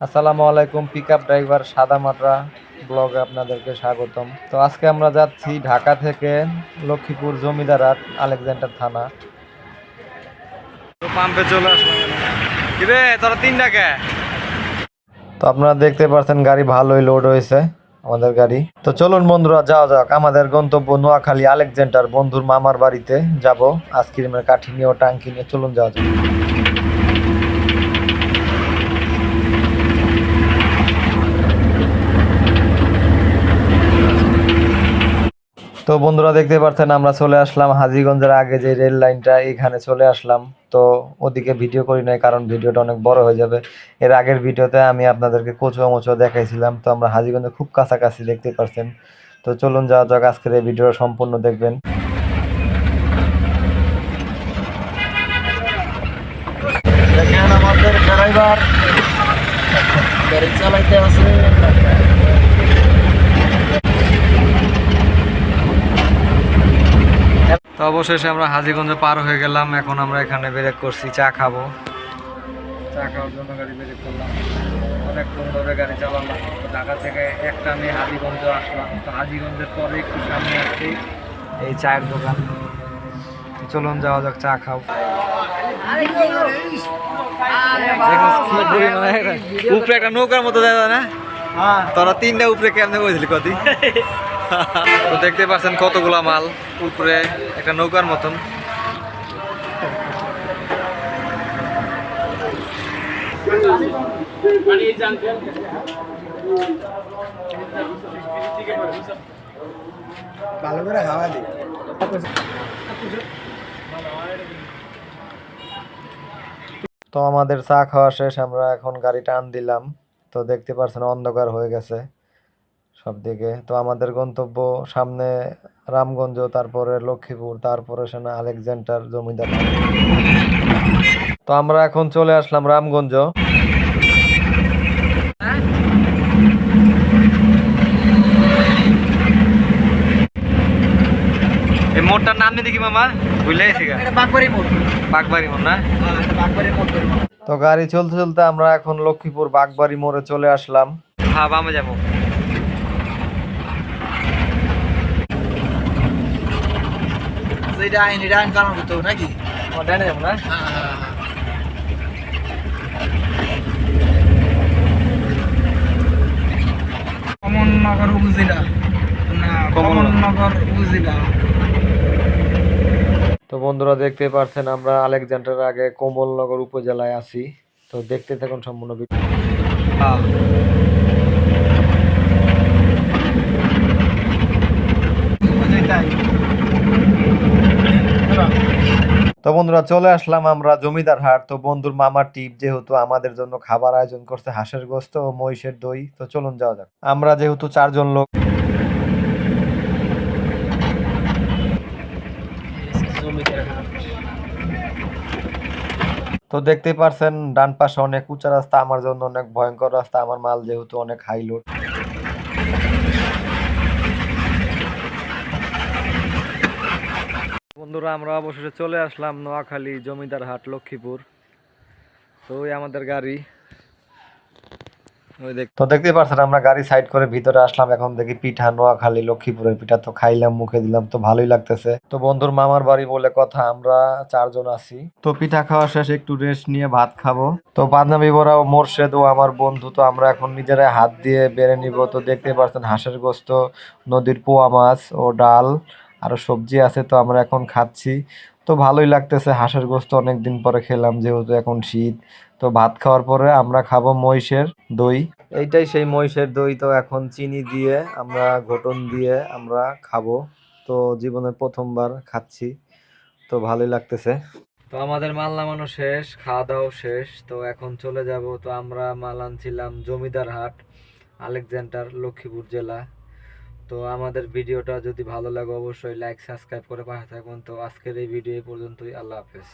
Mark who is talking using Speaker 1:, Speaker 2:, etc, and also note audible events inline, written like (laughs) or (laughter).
Speaker 1: আসসালামু আলাইকুম pick up driver সাদা মাত্রা ব্লগে আপনাদেরকে স্বাগতম। তো আজকে আমরা যাচ্ছি ঢাকা থেকে লক্ষ্মীপুর জমিদার জমিদারহাট আলেকজান্ডার থানা। পাম্পে চলে আসলাম। কিরে তোরা তিন টাকা তো আপনারা দেখতে পাচ্ছেন গাড়ি ভালোই লোড হয়েছে আমাদের গাড়ি। তো চলুন বন্ধুরা যাওয়া যাক। আমাদের গন্তব্য নোয়াখালী আলেকজান্ডার বন্ধুর মামার বাড়িতে যাব। আইসক্রিমের কাঠি নিয়ে ও টাঙ্কি নিয়ে চলুন যাওয়া যাক। তো বন্ধুরা দেখতে পাচ্ছেন আমরা চলে আসলাম হাজিগঞ্জের আগে যে রেল লাইনটা, এখানে চলে আসলাম। তো ওদিকে ভিডিও করি নাই, কারণ ভিডিওটা অনেক বড় হয়ে যাবে। এর আগের ভিডিওতে আমি আপনাদেরকে কচুয়া মচুয়া দেখাইছিলাম, তো আমরা হাজিগঞ্জে খুব কাছাকাছি দেখতে পাচ্ছেন তো চলুন যাওয়া যাক, আজকের এই ভিডিওটা সম্পূর্ণ দেখবেন। আমাদের ড্রাইভার, গাড়ি চালাইতে আছে। তো অবশেষে আমরা হাজিগঞ্জে পার হয়ে গেলাম। এখন আমরা এখানে ব্রেক করছি চা খাব। চা খাওয়ার জন্য গাড়ি ব্রেক করলাম। অনেকক্ষণ ধরে গাড়ি চালালাম। তো ঢাকা থেকে একটা আমি হাজিগঞ্জে আসলাম। তো হাজিগঞ্জের পরে একটু সামনে আসছি এই চায়ের দোকান। চলুন যাওয়া যাক চা খাও। উপরে একটা নৌকার মতো দেয় না? তোরা তিনটা উপরে কেমনে বলছিলি কদি (laughs) (laughs) তো দেখতে পাচ্ছেন কতগুলা মাল উপরে একটা নৌকার মতন।
Speaker 2: ভালো করে হাওয়া দিই
Speaker 1: তো আমাদের চা খাওয়া শেষ আমরা এখন গাড়ি টান দিলাম। তো দেখতে পাচ্ছেন অন্ধকার হয়ে গেছে। সব দিকে। তো আমাদের গন্তব্য সামনে রামগঞ্জ তারপরে লক্ষ্মীপুর তারপরে সেনা আলেকজান্ডার জমিদার। তো আমরা এখন চলে আসলাম রামগঞ্জ। এই মোড়টার নাম দেখি মামা বুঝলে গেছি গা।
Speaker 2: এটা বাগবাড়ি মোড়।
Speaker 1: বাগবাড়ি মোড় না?
Speaker 2: হ্যাঁ
Speaker 1: তো গাড়ি চলতে চলতে আমরা এখন লক্ষ্মীপুর বাগবাড়ি মোড়ে চলে আসলাম। হ্যাঁ বামে যাব।
Speaker 2: আইন এটা আইন কারণ নাকি?
Speaker 1: যাব না
Speaker 2: হ্যাঁ? হ্যাঁ হ্যাঁ উপজেলা। না কমননগর। উপজেলা।
Speaker 1: তো বন্ধুরা দেখতে পারছেন আমরা আলেকজান্ডার আগে কমলনগর উপজেলায় আছি। তো দেখতে থাকুন সম্পূর্ণ ভিডিও
Speaker 2: হ্যাঁ তাই
Speaker 1: তো বন্ধুরা, চলে আসলাম আমরা জমিদার হাট। তো বন্ধুর মামার টিপ যেহেতু আমাদের জন্য খাবার আয়োজন করছে হাঁসের গোস্ত ও মহিষের দই, তো চলুন যাওয়া যাক। আমরা যেহেতু চারজন লোক তো দেখতেই পারছেন, ডান পাশে অনেক উঁচা রাস্তা, আমার জন্য অনেক ভয়ঙ্কর রাস্তা, আমার মাল যেহেতু অনেক হাই লোড বন্ধুরা, আমরা অবশেষে চলে আসলাম নোয়াখালী জমিদার হাট, লক্ষ্মীপুর। তো ওই আমাদের গাড়ি। ওই দেখ তো দেখতেই পারছেন, আমরা গাড়ি সাইড করে ভিতরে আসলাম। এখন দেখি পিঠা, নোয়াখালী, লক্ষ্মীপুরের পিঠা তো খাইলাম, মুখে দিলাম, তো ভালোই লাগতেছে। তো বন্ধুর মামার বাড়ি বলে কথা, আমরা চারজন আছি। তো পিঠা খাওয়া শেষে, একটু রেস্ট নিয়ে ভাত খাব। তো বান্ধবী বড়া ও মোর্শেদ ও আমার বন্ধু, তো আমরা এখন নিজেরাই হাত দিয়ে বেড়ে নিব। তো দেখতে পারছেন, হাঁসের গোস্ত, নদীর পোয়া মাছ ও ডাল। আরও সবজি আছে তো আমরা এখন খাচ্ছি। তো ভালোই লাগতেছে, হাঁসের গোস্ত অনেক দিন পরে খেলাম যেহেতু এখন শীত। তো ভাত খাওয়ার পরে আমরা খাব মহিষের দই। এইটাই সেই মহিষের দই তো এখন চিনি দিয়ে আমরা ঘটন দিয়ে আমরা খাব। তো জীবনের প্রথমবার খাচ্ছি, তো ভালোই লাগতেছে। তো আমাদের মাল নামানো শেষ খাওয়া দাওয়া শেষ। তো এখন চলে যাব, তো আমরা মাল আনছিলাম জমিদার হাট আলেকজান্ডার, লক্ষ্মীপুর জেলা। তো আমাদের ভিডিওটা যদি ভালো লাগে, অবশ্যই লাইক সাবস্ক্রাইব করে পাশে থাকুন। তো আজকের এই ভিডিও পর্যন্তই। আল্লাহ হাফেজ।